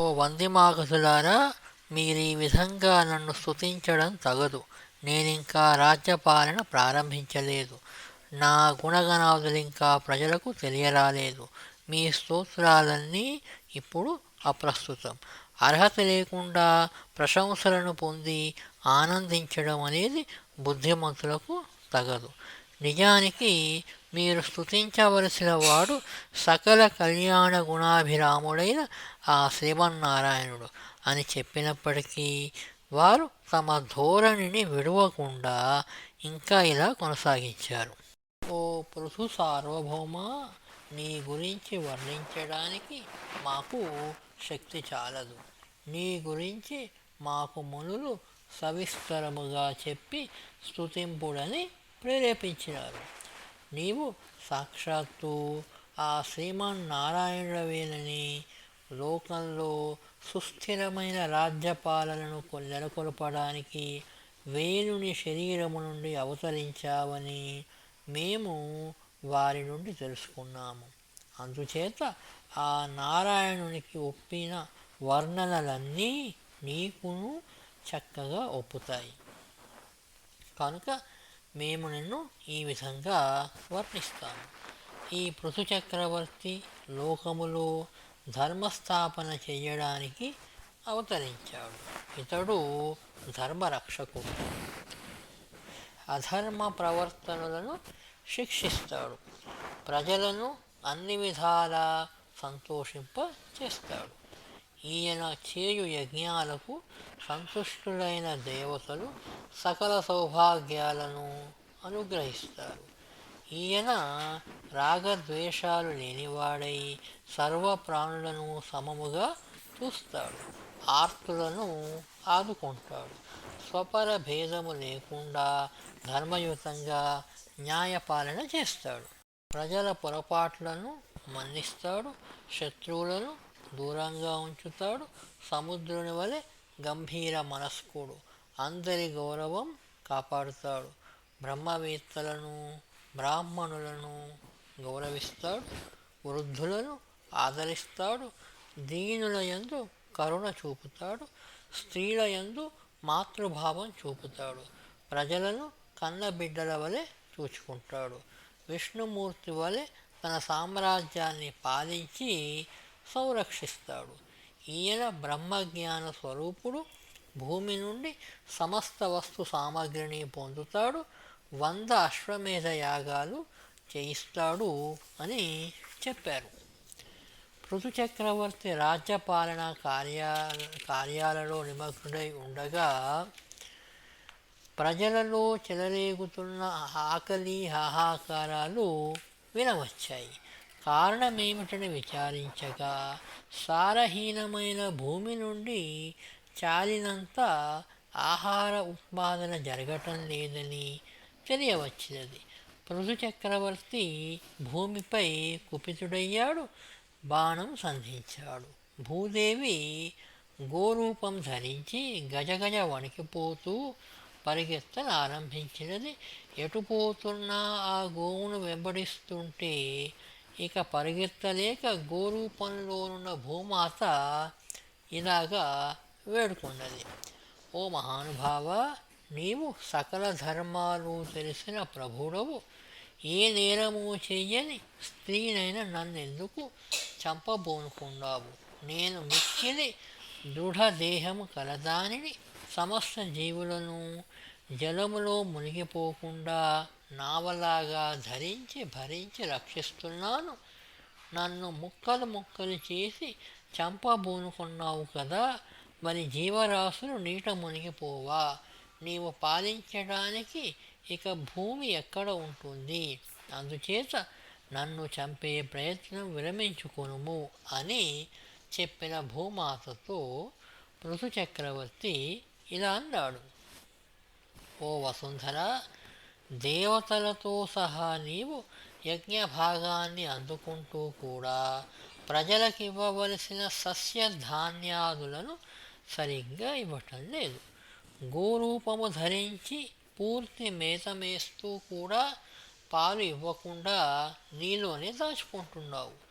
ఓ వందిమాగసులారా మీరు ఈ విధంగా నన్ను స్తుతించడం తగదు. నేనింకా రాజ్యపాలన ప్రారంభించలేదు. నా గుణగణాదులింకా ప్రజలకు తెలియరాలేదు. మీ స్తోత్రాలన్నీ ఇప్పుడు అప్రస్తుతం. అర్హత లేకుండా ప్రశంసలను పొంది ఆనందించడం అనేది బుద్ధిమంతులకు తగదు. నిజానికి మీరు స్థుతించవలసిన వాడు సకల కళ్యాణ గుణాభిరాముడైన ఆ శ్రీమన్నారాయణుడు అని చెప్పినప్పటికీ వారు తమ ధోరణిని విడవకుండా ఇంకా ఇలా కొనసాగించారు. ఓ పృథు సార్వభౌమ నీ గురించి వర్ణించడానికి మాకు శక్తి చాలదు. నీ గురించి మాకు మునులు సవిస్తరముగా చెప్పి స్తుతింపుడని ప్రేరేపించినారు. నీవు సాక్షాత్తు ఆ శ్రీమన్నారాయణుడవేనని లోకంలో సుస్థిరమైన రాజ్యపాలనను నెలకొల్పడానికి వేణుని శరీరము నుండి అవతరించావని మేము వారి నుండి తెలుసుకున్నాము. అందుచేత ఆ నారాయణునికి ఒప్పిన వర్ణనలన్నీ నీకును చక్కగా ఒప్పుతాయి. కనుక మేము నిన్ను ఈ విధంగా వర్ణిస్తాము. ఈ పృథు చక్రవర్తి లోకములో ధర్మస్థాపన చేయడానికి అవతరించాడు. ఇతడు ధర్మరక్షకుడు. అధర్మ ప్రవర్తనలను శిక్షిస్తాడు. ప్రజలను అన్ని విధాలా సంతోషింప చేస్తాడు ఈయన చేయు యజ్ఞాలకు సంతుష్టులైన దేవతలు సకల సౌభాగ్యాలను అనుగ్రహిస్తారు. ఈయన రాగద్వేషాలు లేనివాడై సర్వ ప్రాణులను సమముగా చూస్తాడు. ఆర్తులను ఆదుకుంటాడు. స్వపర భేదము లేకుండా ధర్మయుతంగా న్యాయపాలన చేస్తాడు. ప్రజల పొరపాట్లను మన్నిస్తాడు. శత్రువులను దూరంగా ఉంచుతాడు. సముద్రుని వలె గంభీర మనస్కుడు. అందరి గౌరవం కాపాడుతాడు. బ్రహ్మవేత్తలను బ్రాహ్మణులను గౌరవిస్తాడు. వృద్ధులను ఆదరిస్తాడు. దీనుల యందు కరుణ చూపుతాడు. స్త్రీల యందు మాతృభావం చూపుతాడు. ప్రజలను కన్నబిడ్డల వలె చూచుకుంటాడు. విష్ణుమూర్తి వలె తన సామ్రాజ్యాన్ని పాలించి సంరక్షిస్తాడు. ఈయన బ్రహ్మజ్ఞాన స్వరూపుడు. భూమి నుండి సమస్త వస్తు సామగ్రిని పొందుతాడు. వంద అశ్వమేధ యాగాలు చేయిస్తాడు అని చెప్పారు. పృథు చక్రవర్తి రాజ్యపాలన కార్యా కార్యాలలో నిమగ్నుడై ఉండగా ప్రజలలో చెలరేగుతున్న ఆకలి హాహాకారాలు వినవచ్చాయి. కారణమేమిటని విచారించగా సారహీనమైన భూమి నుండి చాలినంత ఆహార ఉత్పాదన జరగటం లేదని తెలియవచ్చినది. పృథు చక్రవర్తి భూమిపై కుపితుడయ్యాడు బాణం సంధించాడు. భూదేవి గోరూపం ధరించి గజగజ వణికిపోతూ పరిగెత్తన ఆరంభించినది ఎటుపోతున్నా ఆ గోవును వెంబడిస్తుంటే ఇక పరిగెత్తలేక గోరూపంలోనున్న భూమాత ఇలాగా వేడుకున్నది ఓ మహానుభావ నీవు సకల ధర్మాలు తెలిసిన ప్రభుడవు. ఏ నేరము చెయ్యని స్త్రీనైన నన్నెందుకు చంపబోనుకున్నావు నేను మిక్కిలి దృఢదేహము కలదానిని సమస్త జీవులను జలములో మునిగిపోకుండా నావలాగా ధరించి భరించి రక్షిస్తున్నాను. నన్ను ముక్కలు ముక్కలు చేసి చంపబూనుకున్నావు కదా మరి జీవరాశులు నీట మునిగిపోవా? నీవు పాలించడానికి ఇక భూమి ఎక్కడ ఉంటుంది? అందుచేత నన్ను చంపే ప్రయత్నం విరమించుకొనుము అని చెప్పిన భూమాతతో పృథు చక్రవర్తి ఇలా అన్నాడు. ఓ వసుంధర దేవతలతో సహా నీవు యజ్ఞ భాగాన్ని అందుకుంటూ కూడా ప్రజలకు ఇవ్వవలసిన సస్య ధాన్యాదులను సరిగ్గా ఇవ్వటం లేదు. గోరూపము ధరించి పూర్తి మేతమేస్తూ కూడా పాలు ఇవ్వకుండా నీలోనే దాచుకుంటున్నావు.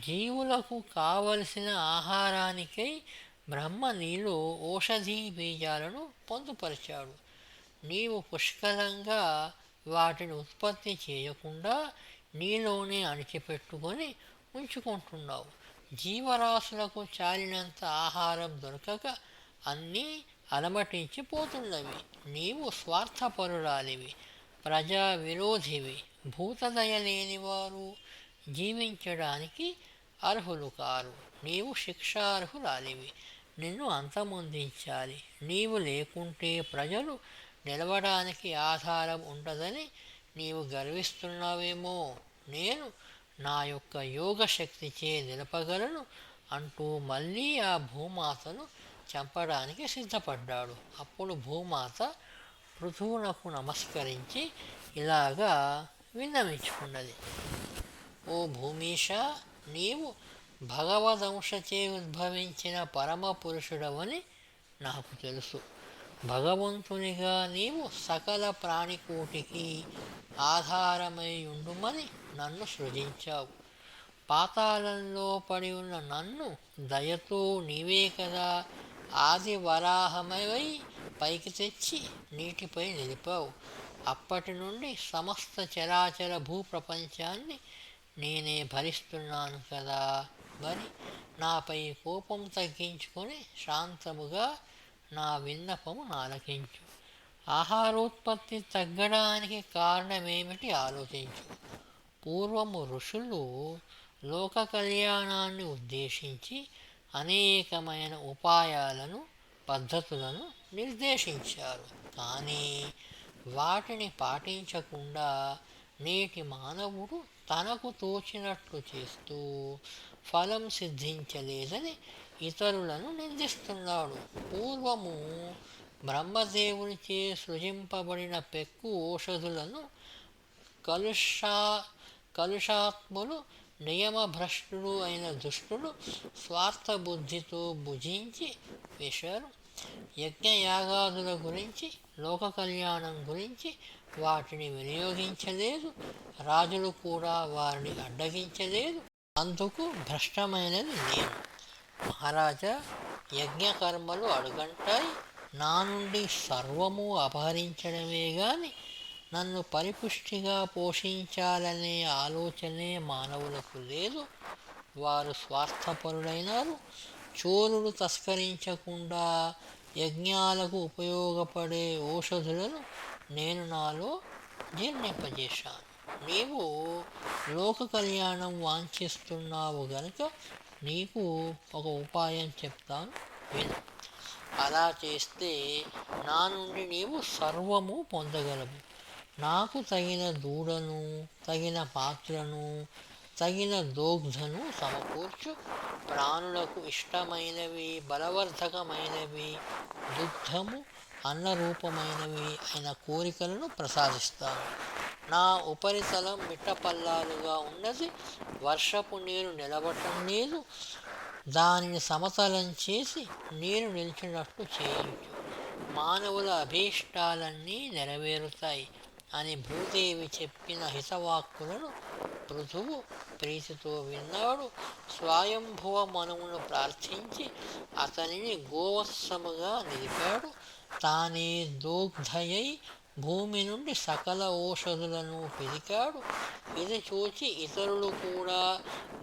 జీవులకు కావలసిన ఆహారానికై బ్రహ్మ నీలో ఓషధీ బీజాలను పొందుపరిచాడు. నీవు పుష్కలంగా వాటిని ఉత్పత్తి చేయకుండా నీలోనే అణిచిపెట్టుకొని ఉంచుకుంటున్నావు. జీవరాశులకు చాలినంత ఆహారం దొరకక అన్నీ అలమటించిపోతున్నవి నీవు స్వార్థపరురాలివి ప్రజా విరోధివి భూతదయ లేనివారు జీవించడానికి అర్హులు కారు. నీవు శిక్షార్హురాలివి. నిన్ను అంతమొందించాలి. నీవు లేకుంటే ప్రజలు నిలవడానికి ఆధారం ఉండదని నీవు గర్విస్తున్నావేమో. నేను నా యొక్క యోగ శక్తిచే నిలపగలను అంటూ మళ్ళీ ఆ భూమాతను చంపడానికి సిద్ధపడ్డాడు. అప్పుడు భూమాత పృథువునకు నమస్కరించి ఇలాగా విన్నవించుకున్నది. ఓ భూమీష నీవు భగవదంశచే ఉద్భవించిన పరమ పురుషుడవని నాకు తెలుసు. భగవంతునిగా నీవు సకల ప్రాణికోటికి ఆధారమై ఉండుమని నన్ను సృజించావు. పాతాళంలో పడి ఉన్న నన్ను దయతో నీవే కదా. ఆది వరాహమై పైకి తెచ్చి నీటిపై నిలిపావు. అప్పటి నుండి సమస్త చరాచర భూప్రపంచాన్ని నేనే భరిస్తున్నాను కదా. మరి నాపై కోపం తగ్గించుకొని శాంతముగా నా విన్నపము ఆలకించు ఆహారోత్పత్తి తగ్గడానికి కారణమేమిటి ఆలోచించు. పూర్వము ఋషులు లోక కళ్యాణాన్ని ఉద్దేశించి అనేకమైన ఉపాయాలను పద్ధతులను నిర్దేశించారు. కానీ వాటిని పాటించకుండా నేటి మానవుడు తనకు తోచినట్లు చేస్తూ ఫలం సిద్ధించలేదని ఇతరులను నిందిస్తున్నాడు పూర్వము బ్రహ్మదేవునిచే సృజింపబడిన పెక్కు ఓషధులను కలుషా కలుషాత్ములు నియమభ్రష్టుడు అయిన దుష్టుడు స్వార్థబుద్ధితో భుజించి వేశారు. యజ్ఞయాగాదుల గురించి లోక కళ్యాణం గురించి వాటిని వినియోగించలేదు. రాజులు కూడా వారిని అడ్డగించలేదు. అందుకు భ్రష్టమైనది నేను. మహారాజా యజ్ఞకర్మలు అడుగంటాయి. నా నుండి సర్వము అపహరించడమే గాని నన్ను పరిపుష్టిగా పోషించాలనే ఆలోచనే మానవులకు లేదు. వారు స్వార్థపరులైనారు చోరుడు తస్కరించకుండా యజ్ఞాలకు ఉపయోగపడే ఔషధులను నేను నాలో జీర్ణింపజేశాను. నీవు లోక కళ్యాణం వాంఛిస్తున్నావు గనుక నీకు ఒక ఉపాయం చెప్తాను. విను. అలా చేస్తే నా నుండి నీవు సర్వము పొందగలవు. నాకు తగిన దూడను తగిన పాత్రను తగిన దోగ్ధను సమకూర్చు. ప్రాణులకు ఇష్టమైనవి బలవర్ధకమైనవి దుగ్ధము అన్నరూపమైనవి అయిన కోరికలను ప్రసాదిస్తాను. నా ఉపరితలం మిట్టపల్లాలుగా ఉన్నది. వర్షపు నీరు నిలబడటం లేదు. దానిని సమతలం చేసి నీరు నిలిచినట్లు చేయించు. మానవుల అభీష్టాలన్నీ నెరవేరుతాయి అని భూదేవి చెప్పిన హితవాక్కులను పృథువు ప్రీతితో విన్నాడు. స్వయంభువ మనువును ప్రార్థించి అతనిని గోవత్సముగా నిలిపాడు. తానే దోగ్ధయై భూమి నుండి సకల ఔషధులను పెరికాడు. ఇది చూచి ఇతరులు కూడా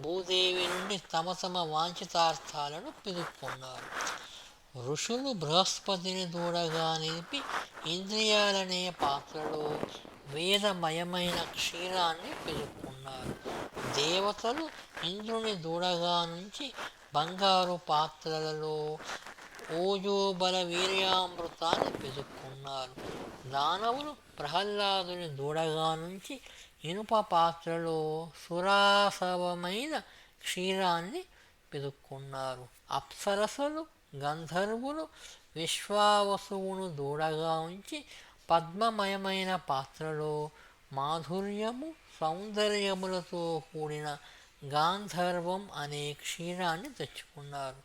భూదేవి నుండి తమ తమ వాంఛితార్థాలను పిలుపుకున్నారు ఋషులు బృహస్పతిని దూడగా నిలిపి ఇంద్రియాలనే పాత్రలో వేదమయమైన క్షీరాన్ని పిలుపుకున్నారు దేవతలు ఇంద్రుని దూడగా నుంచి బంగారు పాత్రలలో ఓజోబల వీర్యామృతాన్ని పెదుక్కున్నారు దానవులు ప్రహ్లాదుని దూడగా నుంచి ఇనుప పాత్రలో సురాసవమైన క్షీరాన్ని పిలుక్కున్నారు అప్సరసలు గంధర్వులు విశ్వావసువును దూడగా ఉంచి పద్మమయమైన పాత్రలో మాధుర్యము సౌందర్యములతో కూడిన గాంధర్వం అనే క్షీరాన్ని తెచ్చుకున్నారు.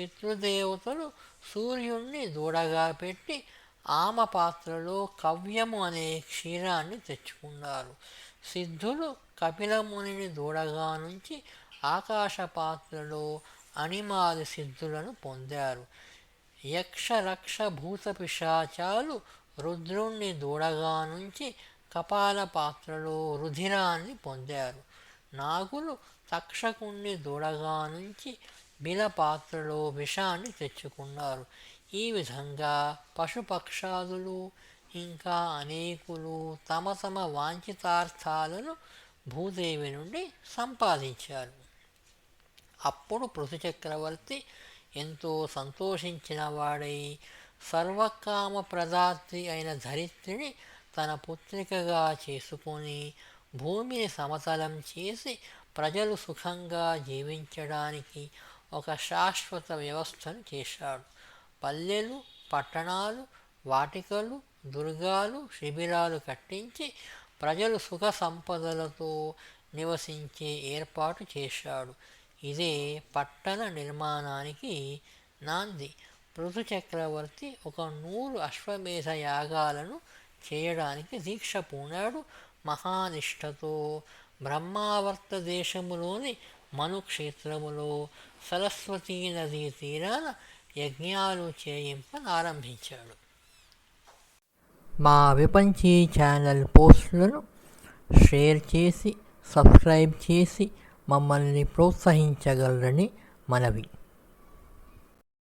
పితృదేవతలు సూర్యుణ్ణి దూడగా పెట్టి ఆమ పాత్రలో కవ్యము అనే క్షీరాన్ని తెచ్చుకున్నారు. సిద్ధులు కపిలమునిని దూడగా నుంచి ఆకాశపాత్రలో అణిమాది సిద్ధులను పొందారు. యక్ష రక్ష భూత పిశాచాలు రుద్రుణ్ణి దూడగా నుంచి కపాల పాత్రలో రుధిరాన్ని పొందారు. నాగులు తక్షకుణ్ణి దూడగా నుంచి బిల పాత్రలో విషాన్ని తెచ్చుకున్నారు. ఈ విధంగా పశుపక్షాదులు ఇంకా అనేకులు తమ తమ వాంఛితార్థాలను భూదేవి నుండి సంపాదించారు. అప్పుడు పృథు చక్రవర్తి ఎంతో సంతోషించిన వాడై సర్వకామ ప్రదాత్రి అయిన ధరిత్రిని తన పుత్రికగా చేసుకొని భూమిని సమతలం చేసి ప్రజలు సుఖంగా జీవించడానికి ఒక శాశ్వత వ్యవస్థను చేశాడు. పల్లెలు పట్టణాలు వాటికలు దుర్గాలు శిబిరాలు కట్టించి ప్రజలు సుఖ సంపదలతో నివసించే ఏర్పాటు చేశాడు. ఇదే పట్టణ నిర్మాణానికి నాంది. పృథు చక్రవర్తి ఒక నూరు అశ్వమేధ యాగాలను చేయడానికి దీక్ష పూనాడు. మహానిష్టతో బ్రహ్మావర్త దేశములోని మనుక్షేత్రములో సరస్వతీ నదీ తీరాన యజ్ఞాలు చేయింపనారంభించాడు మా విపంచీ ఛానల్ పోస్టులను షేర్ చేసి సబ్స్క్రైబ్ చేసి మమ్మల్ని ప్రోత్సహించగలరని మనవి.